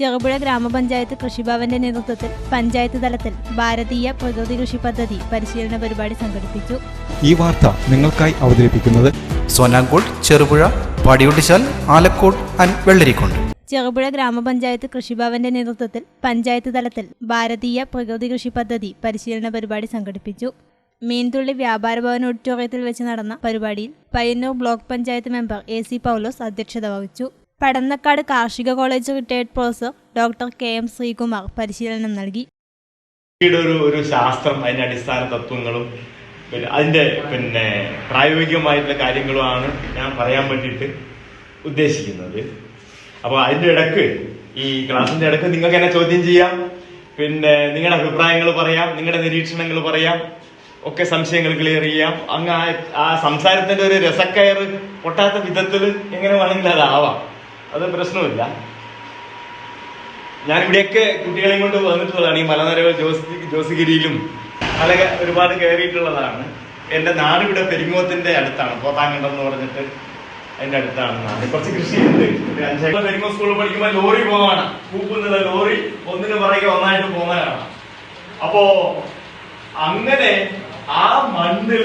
ചെറുപുഴ ഗ്രാമപഞ്ചായത്ത് കൃഷിഭവന്റെ നേതൃത്വത്തിൽ പഞ്ചായത്ത് തലത്തിൽ ഭാരതീയ പ്രകൃതി കൃഷി പദ്ധതി പരിശീലന പരിപാടി സംഘടിപ്പിച്ചു. ഈ വാർത്ത നിങ്ങൾക്കായി അവതരിപ്പിക്കുന്നത് സോനാങ്കോട് ചെറുപുഴ പാടിയൊട്ടിച്ചാൽ ആലക്കോട് ആൻഡ് വെള്ളരിക്കോണ്ട് ചെറുപുഴ ഗ്രാമപഞ്ചായത്ത് കൃഷിഭവന്റെ നേതൃത്വത്തിൽ പഞ്ചായത്ത് തലത്തിൽ ഭാരതീയ പ്രകൃതി കൃഷി പദ്ധതി പരിശീലന പരിപാടി സംഘടിപ്പിച്ചു. മീൻതുള്ളി വ്യാപാര ഭവൻ ഓഡിറ്റോറിയത്തിൽ വെച്ച് നടന്ന പരിപാടിയിൽ Payyanur block panchayat member A C Paulose അധ്യക്ഷത വഹിച്ചു. പടന്നക്കാട് കാർഷിക college retired professor doctor K M Sreekumar പരിശീലനം നൽകി. ഒരു ഒരു ശാസ്ത്രം അതിന്റെ അടിസ്ഥാന തത്വങ്ങളും പിന്നെ അതിന്റെ പിന്നെ പ്രായോഗികമായിട്ടുള്ള കാര്യങ്ങളുമാണ് ഞാൻ പറയാൻ വേണ്ടിയിട്ട് ഉദ്ദേശിക്കുന്നത്. അപ്പോൾ അതിന്റെ ഇടയ്ക്ക് ഈ ക്ലാസിന്റെ ഇടയ്ക്ക് നിങ്ങൾക്ക് എന്നെ ചോദ്യം ചെയ്യാം. പിന്നെ നിങ്ങളുടെ അഭിപ്രായങ്ങൾ പറയാം നിങ്ങളുടെ നിരീക്ഷണങ്ങൾ പറയാം ഒക്കെ സംശയങ്ങൾ ക്ലിയർ ചെയ്യാം. അങ്ങ് ആ സംസാരത്തിന്റെ ഒരു രസക്കയർ പൊട്ടാത്ത വിധത്തിൽ എങ്ങനെ വേണമെങ്കിലും അതാവാം അത് പ്രശ്നമില്ല. ഞാൻ ഇവിടെയൊക്കെ കുട്ടികളെയും കൊണ്ട് വന്നിട്ടുള്ളതാണ്. ഈ മലനിരകൾ ജോസ് ജോസിഗിരിയിലും മല ഒരുപാട് കയറിയിട്ടുള്ളതാണ്. എന്റെ നാട് ഇവിടെ പെരിങ്ങോത്തിന്റെ അടുത്താണ്. പോത്താങ്കണ്ടം എന്ന് പറഞ്ഞിട്ട് അതിന്റെ അടുത്താണ് നാട് കുറച്ച് കൃഷിയുണ്ട്. പെരിങ്ങോ സ്കൂളിൽ പഠിക്കുമ്പോൾ ലോറി പോവാണ്. കൂപ്പുന്നത് ലോറി ഒന്നിനു പുറകെ ഒന്നായിട്ട് പോകുന്നതാണ്. അപ്പോ അങ്ങനെ ആ മണ്ണിൽ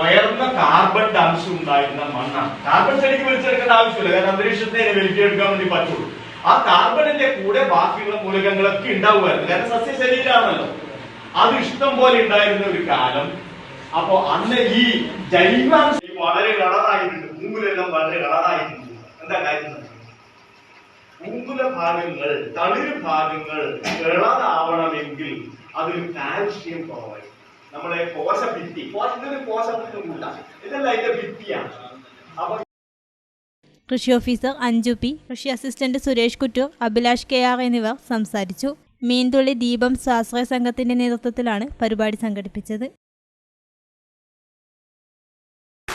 ഉയർന്ന കാർബൺ അംശം ഉണ്ടായിരുന്ന മണ്ണാണ്. കാർബൺ ചെടിക്ക് വലിച്ചെടുക്കേണ്ട ആവശ്യമില്ല കാരണം അന്തരീക്ഷത്തെ വലിച്ചെടുക്കാൻ വേണ്ടി പറ്റുള്ളൂ. ആ കാർബണിന്റെ കൂടെ ബാക്കിയുള്ള മൂലകങ്ങളൊക്കെ ഉണ്ടാവുമായിരുന്നു. കാരണം സസ്യ ശരീരമാണല്ലോ. അത് ഇഷ്ടം പോലെ ഉണ്ടായിരുന്ന ഒരു കാലം. അപ്പോ അന്ന് ഈ ജൈവാംശം വളരെ കളറായിട്ടുണ്ട്. മൂങ്കിലെല്ലാം വളരെ കളറായിട്ടുണ്ട്. എന്താ കാര്യം? പൂങ്കുല ഭാഗങ്ങൾ തളിര് ഭാഗങ്ങൾ കളറാവണമെങ്കിൽ അതിൽ കാൽഷ്യം കുറവായി നമ്മളെ കോശ ഭിത്തി. ഇതൊരു കോശഭിത്തില്ല ഇതല്ല അതിന്റെ ഭിത്തിയാണ്. അപ്പൊ കൃഷി ഓഫീസർ അഞ്ജു പി കൃഷി assistant Suresh Kuttoor Abhilash K R എന്നിവർ സംസാരിച്ചു. മീൻതുള്ളി ദീപം സ്വാശ്രയ സംഘത്തിന്റെ നേതൃത്വത്തിലാണ് പരിപാടി സംഘടിപ്പിച്ചത്.